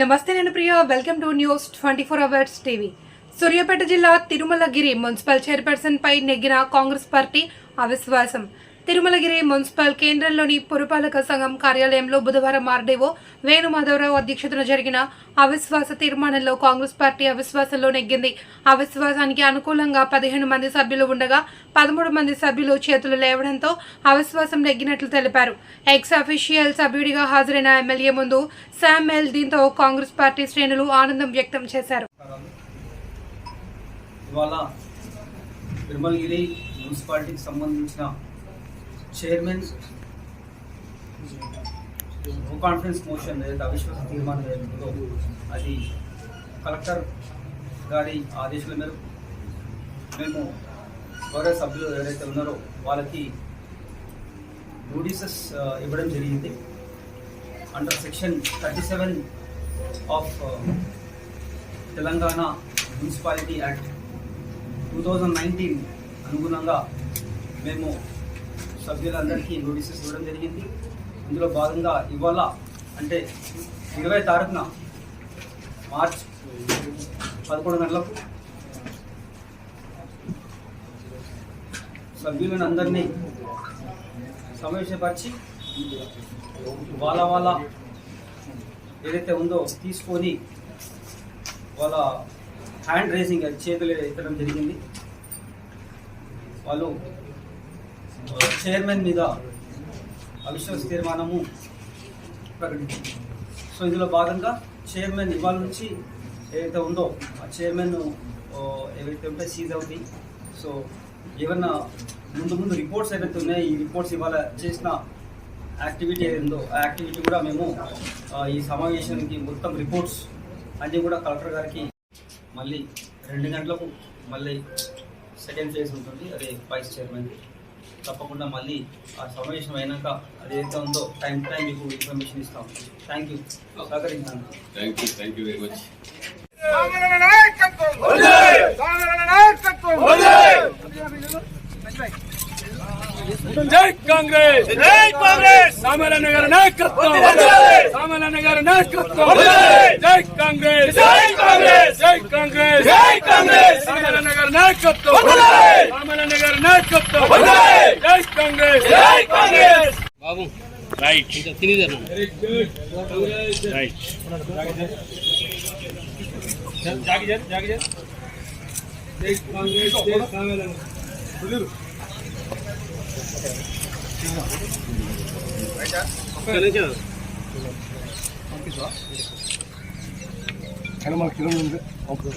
నమస్తే నేను Priya. Welcome to news twenty four hours TV Suryapet జిల్లా తిరుమలగిరి మున్సిపల్ చైర్పర్సన్ పై నెగ్గిన కాంగ్రెస్ పార్టీ అవిశ్వాసం. తిరుమలగిరి మున్సిపల్ కేంద్రంలోని పురపాలక సంఘం కార్యాలయంలో బుధవారం ఆర్డీఓ వేణుమాధవరావు అధ్యక్షతన జరిగిన అవిశ్వాస తీర్మానంలో కాంగ్రెస్ పార్టీ అవిశ్వాసంలో నెగ్గింది. అవిశ్వాసానికి అనుకూలంగా పదిహేను మంది సభ్యులు ఉండగా పదమూడు మంది సభ్యులు చేతులు లేవడంతో అవిశ్వాసం నెగ్గినట్లు తెలిపారు. ఎక్స్ అఫీషియల్ సభ్యుడిగా హాజరైన ఎమ్మెల్యే ముందు శామ్ఎల్ దీంతో కాంగ్రెస్ పార్టీ శ్రేణులు ఆనందం వ్యక్తం చేశారు. తిరుమలగిరి మున్సిపాలిటీకి సంబంధించిన చైర్మన్ నో కాన్ఫిడెన్స్ మోషన్ ఏదైతే అవిశ్వాస తీర్మానం ఏదైతుందో అది కలెక్టర్ గారి ఆదేశాల మేరకు మేము గౌరవ సభ్యులు ఎవరైతే ఉన్నారో వాళ్ళకి నోటీసెస్ ఇవ్వడం జరిగింది. Under section thirty seven of Telangana municipality act two thousand nineteen అనుగుణంగా మేము సభ్యులందరికీ నోటీసెస్ ఇవ్వడం జరిగింది. ఇందులో భాగంగా ఇవాళ అంటే ఇరవై తారీఖున మార్చ్ పదకొండు గంటలకు సభ్యులను అందరినీ సమావేశపరిచి వాళ్ళ వాళ్ళ ఏదైతే ఉందో తీసుకొని వాళ్ళ హ్యాండ్ రేసింగ్ అది చేతులు ఎత్తడం జరిగింది. వాళ్ళు చైర్మన్ మీద అవిశ్వాస తీర్మానము ప్రకటించింది. సో ఇందులో భాగంగా చైర్మన్ ఇవాళ నుంచి ఏదైతే ఉందో ఆ చైర్మన్ ఏవైతే ఉంటే సీజ్ అవుతాయి. సో ఏమన్నా ముందు ముందు రిపోర్ట్స్ ఏవైతే ఉన్నాయో ఈ రిపోర్ట్స్ ఇవాళ చేసిన యాక్టివిటీ ఏదైందో ఆ యాక్టివిటీ కూడా మేము ఈ సమావేశానికి మొత్తం రిపోర్ట్స్ అన్నీ కూడా కలెక్టర్ గారికి మళ్ళీ రెండు గంటలకు మళ్ళీ సెకండ్ ఫేజ్ ఉంటుంది. అదే వైస్ చైర్మన్ తప్పకుండా మళ్ళీ ఆ సమావేశం అయినాక అది ఏదైతే ఉందో టైం టు టైం మీకు ఇన్ఫర్మేషన్ ఇస్తాం. Thank you సహకరించాను thank you thank you very much సామరణ నాయకత్వం సామరణ నాయకత్వం జై కాంగ్రెస్! జై కాంగ్రెస్! సామరణ గారి నాయకత్వం! సామరణ గారి నాయకత్వం! జై కాంగ్రెస్! జై కాంగ్రెస్! జై కాంగ్రెస్! జై కాంగ్రెస్! సామరణ గారి నాయకత్వం! సామరణ గారి నాయకత్వం! జై కాంగ్రెస్! జై కాంగ్రెస్! బాబు రైట్. రైట్. జాగి జాగి జాగి జై కాంగ్రెస్ జై సామరణ Hemen makinelerin altı.